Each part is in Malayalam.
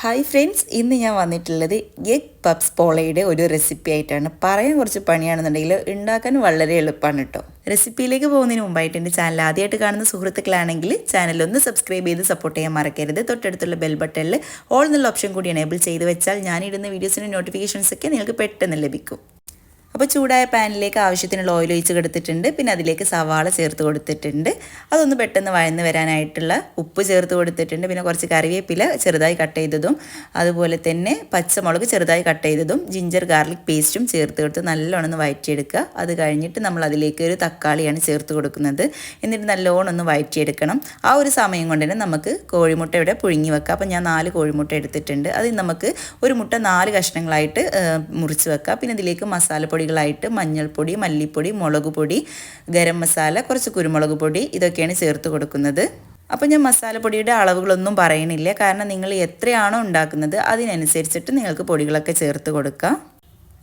ഹായ് ഫ്രണ്ട്സ് ഇന്ന് ഞാൻ വന്നിട്ടുള്ളത് എഗ് പപ്സ് പോളയുടെ ഒരു റെസിപ്പി ആയിട്ടാണ്. പറയാൻ കുറച്ച് പണിയാണെന്നുണ്ടെങ്കിൽ ഉണ്ടാക്കാൻ വളരെ എളുപ്പമാണ് കേട്ടോ റെസിപ്പിയിലേക്ക് പോകുന്നതിന് മുമ്പായിട്ട് എന്റെ ചാനൽ ആദ്യമായിട്ട് കാണുന്ന സുഹൃത്തുക്കളാണെങ്കിൽ ചാനൽ ഒന്ന് സബ്സ്ക്രൈബ് ചെയ്ത് സപ്പോർട്ട് ചെയ്യാൻ മറക്കരുത്. തൊട്ടടുത്തുള്ള ബെൽ ബട്ടണിൽ ഓൾ എന്നുള്ള ഓപ്ഷൻ കൂടി എനേബിൾ ചെയ്ത് വെച്ചാൽ ഞാനിടുന്ന വീഡിയോസിന്റെ നോട്ടിഫിക്കേഷൻസ് ഒക്കെ നിങ്ങൾക്ക് പെട്ടെന്ന് ലഭിക്കും. അപ്പോൾ ചൂടായ പാനിലേക്ക് ആവശ്യത്തിനുള്ള ഓയിൽ ഒഴിച്ച് കൊടുത്തിട്ടുണ്ട്. പിന്നെ അതിലേക്ക് സവാള ചേർത്ത് കൊടുത്തിട്ടുണ്ട്. അതൊന്ന് പെട്ടെന്ന് വഴന്ന് വരാനായിട്ടുള്ള ഉപ്പ് ചേർത്ത് കൊടുത്തിട്ടുണ്ട്. പിന്നെ കുറച്ച് കറിവേപ്പില ചെറുതായി കട്ട് ചെയ്തതും അതുപോലെ തന്നെ പച്ചമുളക് ചെറുതായി കട്ട് ചെയ്തതും ജിഞ്ചർ ഗാർലിക് പേസ്റ്റും ചേർത്ത് കൊടുത്ത് നല്ലോണം ഒന്ന് അത് കഴിഞ്ഞിട്ട് നമ്മൾ അതിലേക്ക് ഒരു തക്കാളിയാണ് ചേർത്ത് കൊടുക്കുന്നത്. എന്നിട്ട് നല്ലോണം ഒന്ന് വഴറ്റിയെടുക്കണം ആ ഒരു സമയം കൊണ്ട് തന്നെ നമുക്ക് കോഴിമുട്ട ഇവിടെ പുഴുങ്ങി വെക്കുക അപ്പം ഞാൻ നാല് കോഴിമുട്ട എടുത്തിട്ടുണ്ട്. അതിൽ നമുക്ക് ഒരു മുട്ട നാല് കഷ്ണങ്ങളായിട്ട് മുറിച്ച് വെക്കുക പിന്നെ ഇതിലേക്ക് മസാലപ്പൊടി പൊടികളായിട്ട് മഞ്ഞൾപ്പൊടി മല്ലിപ്പൊടി മുളക് പൊടി ഗരം മസാല കുറച്ച് കുരുമുളക് പൊടി ഇതൊക്കെയാണ് ചേർത്ത് കൊടുക്കുന്നത്. അപ്പോൾ ഞാൻ മസാലപ്പൊടിയുടെ അളവുകളൊന്നും പറയണില്ല. കാരണം നിങ്ങൾ എത്രയാണോ ഉണ്ടാക്കുന്നത് അതിനനുസരിച്ചിട്ട് നിങ്ങൾക്ക് പൊടികളൊക്കെ ചേർത്ത് കൊടുക്കാം.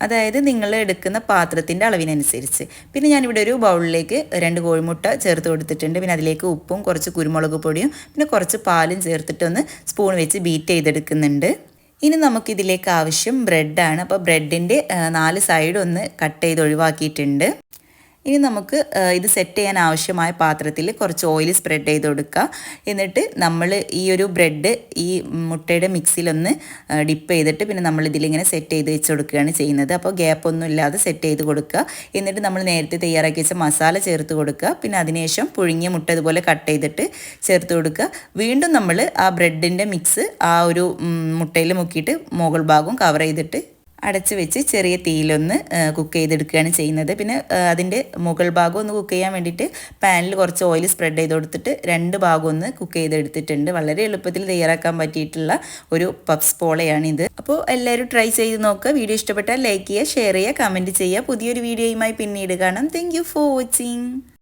അതായത് നിങ്ങൾ എടുക്കുന്ന പാത്രത്തിന്റെ അളവിനനുസരിച്ച്. പിന്നെ ഞാനിവിടെ ഒരു ബൗളിലേക്ക് രണ്ട് കോഴിമുട്ട ചേർത്ത് കൊടുത്തിട്ടുണ്ട്. പിന്നെ അതിലേക്ക് ഉപ്പും കുറച്ച് കുരുമുളക് പൊടിയും പിന്നെ കുറച്ച് പാലും ചേർത്തിട്ടൊന്ന് സ്പൂൺ വെച്ച് ബീറ്റ് ചെയ്തെടുക്കുന്നുണ്ട്. ഇനി നമുക്കിതിലേക്ക് ആവശ്യം ബ്രെഡാണ് അപ്പോൾ ബ്രെഡിന്റെ നാല് സൈഡ് ഒന്ന് കട്ട് ചെയ്ത് ഒഴിവാക്കിയിട്ടുണ്ട്. ഇനി നമുക്ക് ഇത് സെറ്റ് ചെയ്യാൻ ആവശ്യമായ പാത്രത്തിൽ കുറച്ച് ഓയിൽ സ്പ്രെഡ് ചെയ്ത് കൊടുക്കുക എന്നിട്ട് നമ്മൾ ഈ ഒരു ബ്രെഡ് ഈ മുട്ടയുടെ മിക്സിലൊന്ന് ഡിപ്പ് ചെയ്തിട്ട് പിന്നെ നമ്മൾ ഇതിലിങ്ങനെ സെറ്റ് ചെയ്ത് വെച്ച് കൊടുക്കുകയാണ് ചെയ്യുന്നത്. അപ്പോൾ ഗ്യാപ്പ് ഒന്നും ഇല്ലാതെ സെറ്റ് ചെയ്ത് കൊടുക്കുക എന്നിട്ട് നമ്മൾ നേരത്തെ തയ്യാറാക്കി വെച്ച മസാല ചേർത്ത് കൊടുക്കുക പിന്നെ അതിനുശേഷം പുഴുങ്ങിയ മുട്ട ഇതുപോലെ കട്ട് ചെയ്തിട്ട് ചേർത്ത് കൊടുക്കുക വീണ്ടും നമ്മൾ ആ ബ്രെഡിന്റെ മിക്സ് ആ ഒരു മുട്ടയിൽ മുക്കിയിട്ട് മുകൾ ഭാഗവും കവർ ചെയ്തിട്ട് അടച്ച് വെച്ച് ചെറിയ തീയിലൊന്ന് കുക്ക് ചെയ്തെടുക്കുകയാണ് ചെയ്യുന്നത്. പിന്നെ അതിന്റെ മുകൾ ഭാഗം ഒന്ന് കുക്ക് ചെയ്യാൻ വേണ്ടിയിട്ട് പാനിൽ കുറച്ച് ഓയിൽ സ്പ്രെഡ് ചെയ്ത് കൊടുത്തിട്ട് രണ്ട് ഭാഗം ഒന്ന് കുക്ക് ചെയ്തെടുത്തിട്ടുണ്ട്. വളരെ എളുപ്പത്തിൽ തയ്യാറാക്കാൻ പറ്റിയിട്ടുള്ള ഒരു പപ്സ് പോളയാണിത്. അപ്പോൾ എല്ലാവരും ട്രൈ ചെയ്ത് നോക്കുക വീഡിയോ ഇഷ്ടപ്പെട്ടാൽ ലൈക്ക് ചെയ്യുക ഷെയർ ചെയ്യുക കമന്റ് ചെയ്യുക. പുതിയൊരു വീഡിയോയുമായി പിന്നീട് കാണാം. Thank for watching.